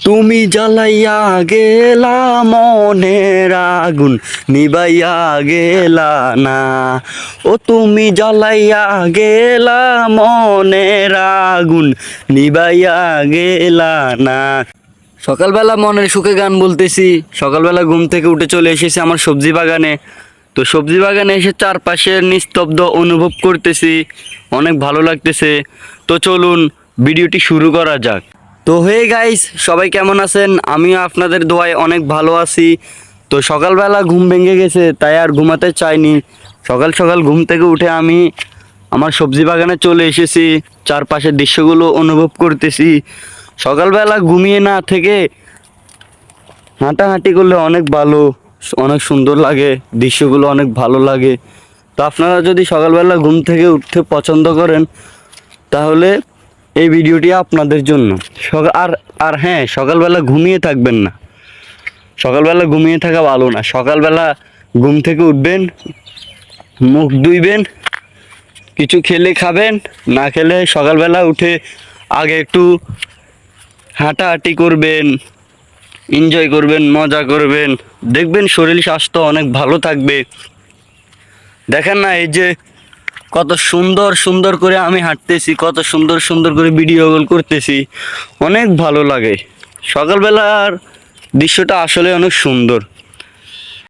তুমি জ্বালাইয়া গেলা মনের আগুন, নিবাইয়া গেলা না। ও তুমি জ্বালাইয়া গেলা মনের আগুন, নিবাইয়া গেলা না। সকালবেলা মনের সুখে গান বলতেছি, সকালবেলা ঘুম থেকে উঠে চলে এসেছি আমার সবজি বাগানে। তো সবজি বাগানে এসে চারপাশের নিস্তব্ধ অনুভব করতেছি, অনেক ভালো লাগতেছে। তো চলুন, ভিডিওটি শুরু করা যাক। তো হে গাইস সবাই কেমন আছেন? আমিও আপনাদের দোয়ায় অনেক ভালো আছি। তো সকালবেলা ঘুম ভেঙে গেছে, তাই আর ঘুমাতে চাইনি। সকাল সকাল ঘুম থেকে উঠে আমি আমার সবজি বাগানে চলে এসেছি। চারপাশের দৃশ্যগুলো অনুভব করতেছি। সকালবেলা ঘুমিয়ে না থেকে হাঁটাহাঁটি করলে অনেক ভালো, অনেক সুন্দর লাগে, দৃশ্যগুলো অনেক ভালো লাগে। তো আপনারা যদি সকালবেলা ঘুম থেকে উঠতে পছন্দ করেন, তাহলে এই ভিডিওটি আপনাদের জন্য। আর আর হ্যাঁ সকালবেলা ঘুমিয়ে থাকবেন না। সকালবেলা ঘুমিয়ে থাকা ভালো না। সকালবেলা ঘুম থেকে উঠবেন, মুখ ধুইবেন, কিছু খেলে খাবেন, না খেলে সকালবেলা উঠে আগে একটু হাঁটাহাঁটি করবেন এনজয় করবেন, মজা করবেন। দেখবেন শরীর স্বাস্থ্য অনেক ভালো থাকবে। দেখেন না, এই যে কত সুন্দর সুন্দর করে আমি হাঁটতেছি, কত সুন্দর সুন্দর করে ভিডিও কল করতেছি। অনেক ভালো লাগে। সকালবেলার দৃশ্যটা আসলে অনেক সুন্দর।